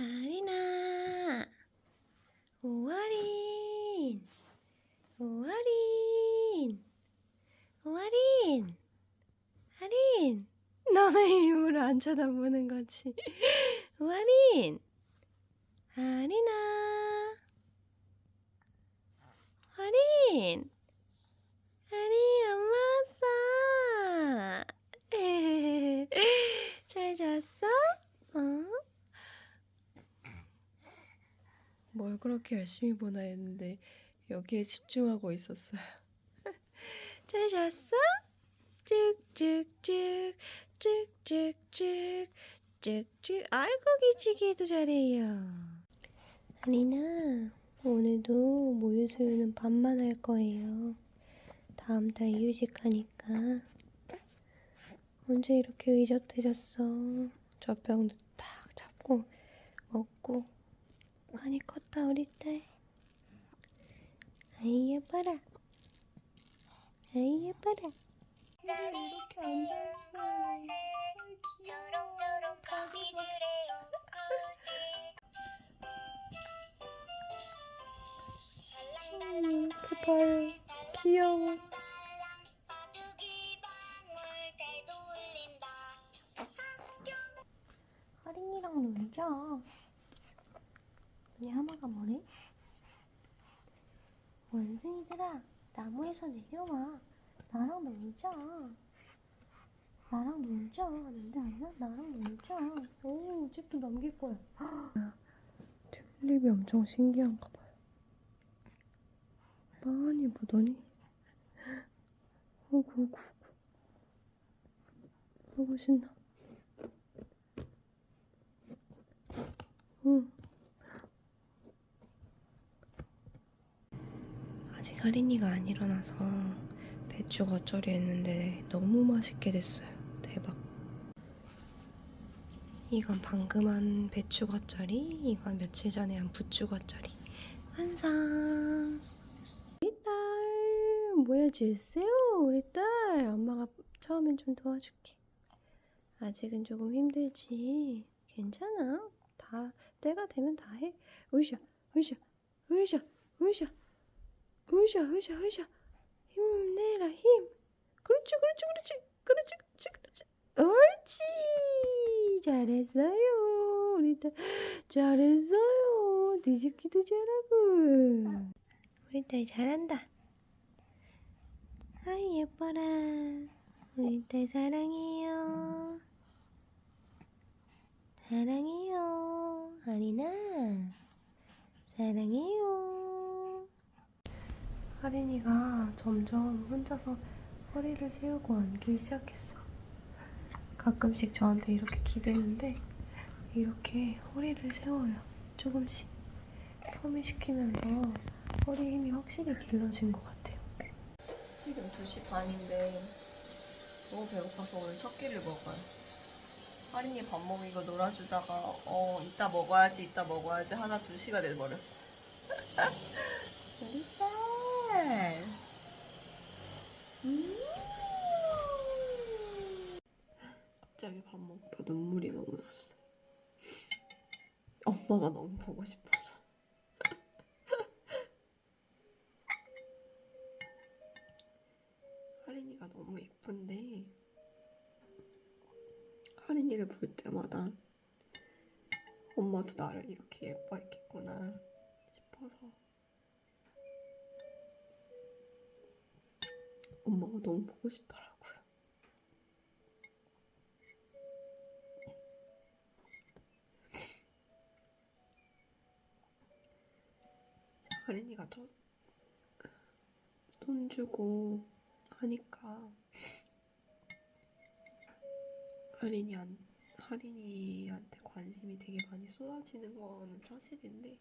하리나. 오아린. 오아린. 오아린. 하린. 너의 일부러 안 쳐다보는 거지. 오아린. 하리나. 하린. 하린 엄마 왔어. 잘 잤어? 어? 뭘 그렇게 열심히 보나 했는데 여기에 집중하고 있었어요. 잘 잤어? 쭉쭉쭉 쭉쭉쭉 쭉쭉 아이고 기치기도 잘해요. 아리나 오늘도 모유 수유는 반만 할 거예요. 다음 달 이유식 하니까 언제 이렇게 의젓해졌어? 젖병도 딱 잡고 먹고 많이 컸다 우리 딸. 아이 예뻐라. 아이 예뻐라. 이제 이렇게 앉아있어. 아이 귀여워. 음, 이렇게 봐요. 귀여워. 하린이랑 놀자. 우리 하마가 뭐래? 원숭이들아, 나무에서 내려와. 나랑 놀자. 나랑 놀자. 난데 아니야? 나랑 놀자. 오, 책도 넘길 거야. 튤립이 엄청 신기한가 봐요. 많이 보더니. 오구, 오구, 오구. 신나. 응. 할인이가 안 일어나서 배추 겉절이 했는데 너무 맛있게 됐어요. 대박. 이건 방금 한 배추 겉절이, 이건 며칠 전에 한 부추 겉절이. 완성! 우리 딸, 모여주세요, 우리 딸. 엄마가 처음엔 좀 도와줄게. 아직은 조금 힘들지. 괜찮아. 다 때가 되면 다 해. 으쌰, 으쌰, 으쌰, 으쌰, 으쌰, 으쌰, 으쌰. 힘내라 힘. 그렇지, 그렇지, 그렇지, 그렇지, 그렇지, 그렇지. 옳지. 잘했어요. 우리 딸 잘했어요. 뒤집기도 잘하고. 우리 딸 잘한다. 아이 예뻐라. 우리 딸 사랑해요. 사랑해요. 아리나. 사랑해요. 하린이가 점점 혼자서 허리를 세우고 앉기 시작했어. 가끔씩 저한테 이렇게 기대는데 이렇게 허리를 세워요. 조금씩 터미 시키면서 허리 힘이 확실히 길러진 것 같아요. 지금 2시 반인데 너무 배고파서 오늘 첫 끼를 먹어요. 하린이 밥 먹이고 놀아주다가 어 이따 먹어야지 이따 먹어야지 하나 2시가 돼버렸어. 갑자기 밥 먹다 눈물이 너무 났어. 엄마가 너무 보고 싶어서. 하린이가 너무 예쁜데 하린이를 볼 때마다 엄마도 나를 이렇게 예뻐했겠구나 싶어서 엄마가 너무 보고 싶더라고요. 하린이가 저 돈 주고 하니까 안 하린이한테 관심이 되게 많이 쏟아지는 거는 사실인데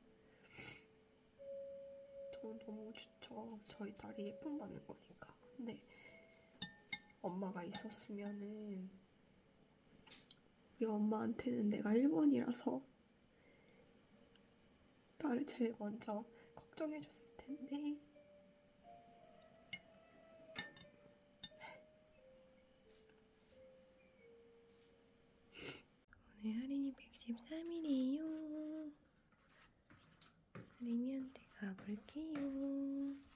저는 너무 좋죠. 저희 딸이 예쁨 받는 거니까. 근데 엄마가 있었으면은 우리 엄마한테는 내가 1번이라서 나를 제일 먼저 걱정해줬을 텐데. 오늘 할인이 113이래요. 할인이한테 가볼게요.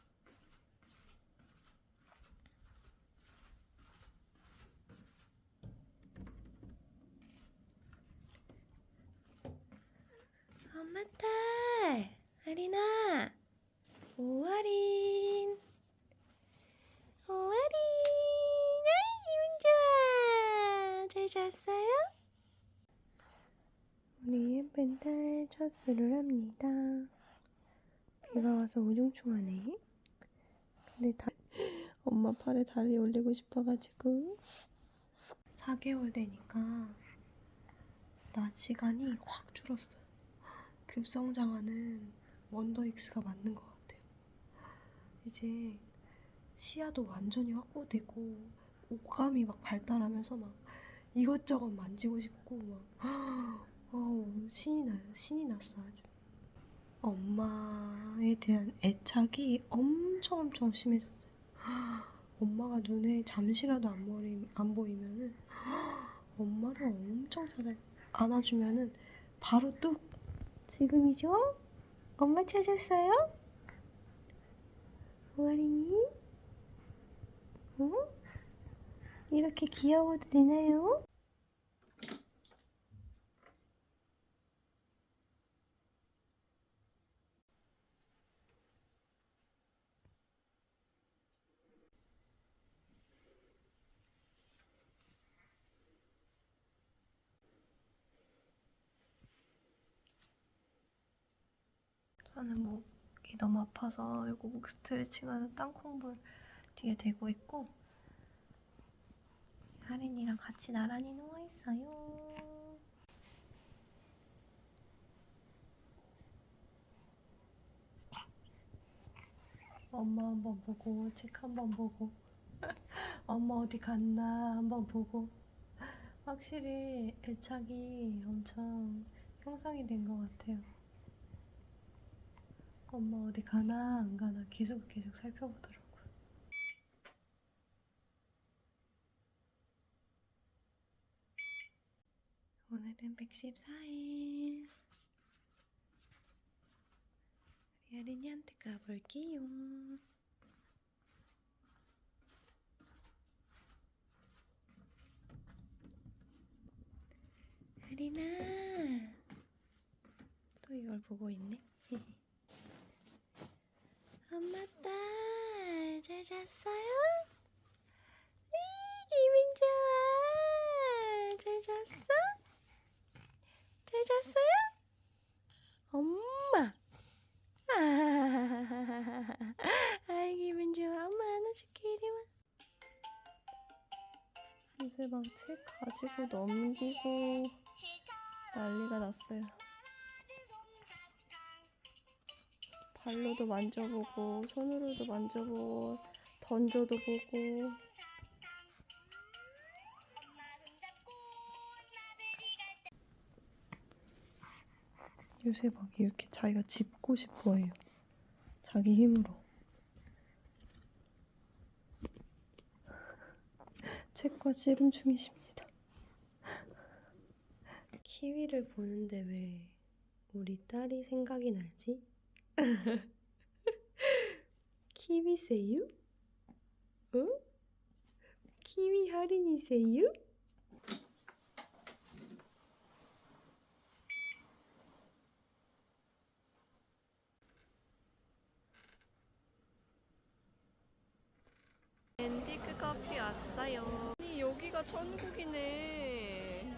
엄마 딸, 아리나, 오아린, 오아린, 아이 기분 좋아. 잘 잤어요? 우리 예쁜 딸 첫술을 합니다. 비가 와서 우중충하네. 근데 다 엄마 팔에 다리 올리고 싶어가지고 4개월 되니까 나치간이 확 줄었어요. 급성장하는 원더익스가 맞는 것 같아요. 이제 시야도 완전히 확보되고 오감이 막 발달하면서 막 이것저것 만지고 싶고 막 어우 신이 나요. 신이 났어 아주. 엄마에 대한 애착이 엄청 엄청 심해졌어요. 엄마가 눈에 잠시라도 안, 보이, 안 보이면은 엄마를 엄청 찾아 안아주면은 바로 뚝 지금이죠? 엄마 찾았어요? 오아린이? 응? 이렇게 귀여워도 되나요? 저는 목이 너무 아파서 이거 목 스트레칭하는 땅콩볼 뒤에 대고 있고 하린이랑 같이 나란히 누워 있어요. 엄마 한번 보고 책 한번 보고 엄마 어디 갔나 한번 보고 확실히 애착이 엄청 형성이 된 것 같아요. 엄마 어디 가나 안 가나 계속 계속 살펴보더라고요. 오늘은 114일. 우리 아린이한테 가볼게요. 아린아. 또 이걸 보고 있네. 엄마 딸, 잘 잤어요? 이 기분 좋아. 잘 잤어? 잘 잤어요? 엄마. 아, 기분 좋아. 엄마 안아줄게 이리 와. 요새 막 책 가지고 넘기고 난리가 났어요. 발로도 만져보고 손으로도 만져보고 던져도 보고. 요새 막 이렇게 자기가 짚고 싶어해요. 자기 힘으로. 책과 씨름 중이십니다. 키위를 보는데 왜 우리 딸이 생각이 날지? 키위세요? 어? 키위 할인이세요? 앤디크 커피 왔어요. 아니 여기가 천국이네.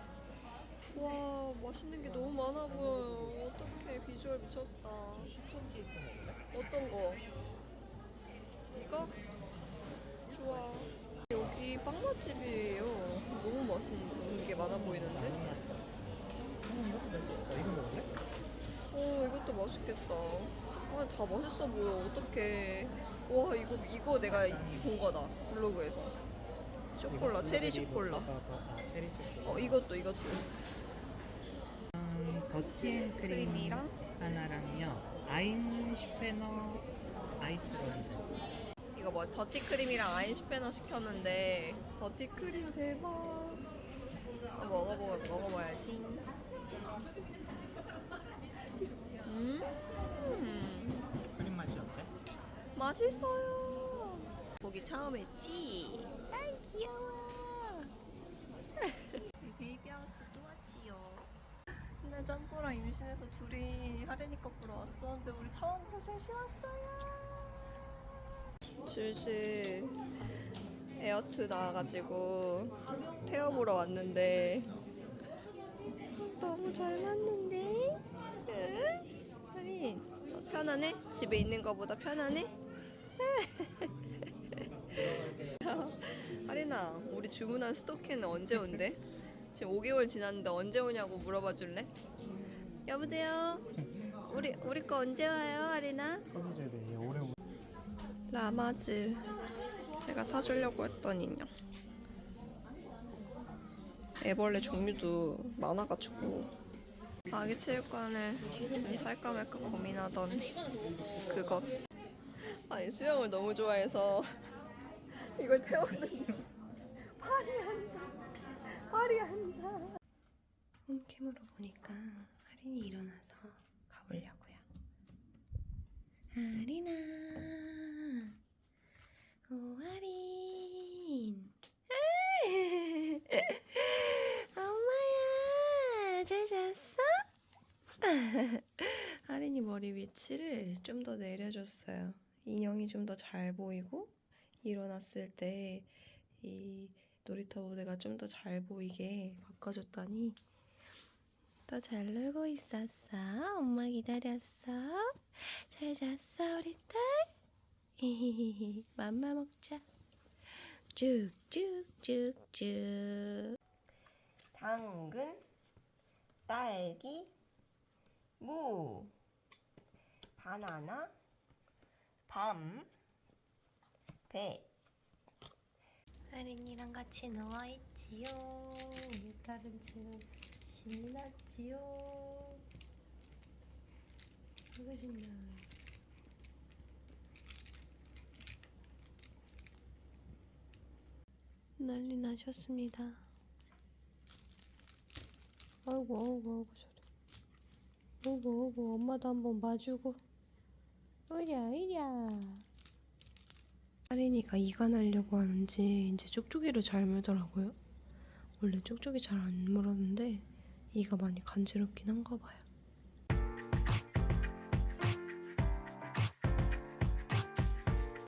와 맛있는 게 너무 많아 보여요. 어떡해 비주얼 미쳤다. 어떤 거? 이거? 좋아. 여기 빵 맛집이에요. 너무 맛있는 게 많아 보이는데? 이거 먹을래? 어 이것도 맛있겠다. 아 다 맛있어 보여. 어떡해. 와 이거 이거 내가 이- 본 거다 블로그에서. 쇼콜라 체리 쇼콜라. 아, 체리 쇼콜라. 어 이것도 이것도. 음, 더티앤 크림 크림이랑? 하나랑요. 아인슈페너 아이스 런즈. 이거 뭐 더티 크림이랑 아인슈페너 시켰는데 더티 크림 대박. 먹어보 먹어봐야지. 음. 음. 크림 맛이 맛있어요. 고기 처음 했지? 아이 귀여워. 베이비하우스 또 왔지요. 근데 짬뽀랑 임신해서 둘이 하레니 거 보러 왔었는데 우리 처음으로 셋이 왔어요. 줄줄 에어트 나와가지고 태워보러 왔는데 너무 잘 맞는데? 응? 하린 어, 편하네? 집에 있는 거보다 편하네? 하린아 우리 주문한 스토키는 언제 온대? 지금 5개월 지났는데 언제 오냐고 물어봐 줄래? 여보세요? 우리 우리 거 언제 와요 오래 라마즈. 제가 사주려고 했더니요 애벌레 종류도 많아가지고. 아기 체육관을 지금 살까 말까 고민하던 그것. 아니 수영을 너무 좋아해서 이걸 태웠는데 발이 한다. 발이 한다. 홈캠으로 보니까 할인이 일어나서 가보려고요. 할인아 오 할인 엄마야 잘 잤어? 할인이 머리 위치를 좀 더 내려줬어요. 인형이 좀 더 잘 보이고 일어났을 때 이 놀이터 무대가 좀 더 잘 보이게 바꿔줬더니 또잘 놀고 있었어? 엄마 기다렸어? 잘 잤어 우리 딸? 맘마 먹자. 쭉쭉쭉쭉. 당근 딸기 무 바나나 밤 배. 하린이랑 같이 누워있지요. 우리 딸은 지금 신났지요 너무 신나 난리 나셨습니다. 아이고 아이고 아이고 저래. 아이고 아이고 엄마도 한번 봐주고. 으랴 으랴. 이가 나려고 하는지 이제 쪽쪽이를 잘 물더라고요. 원래 쪽쪽이 잘 안 물었는데 이가 많이 간지럽긴 한가 봐요.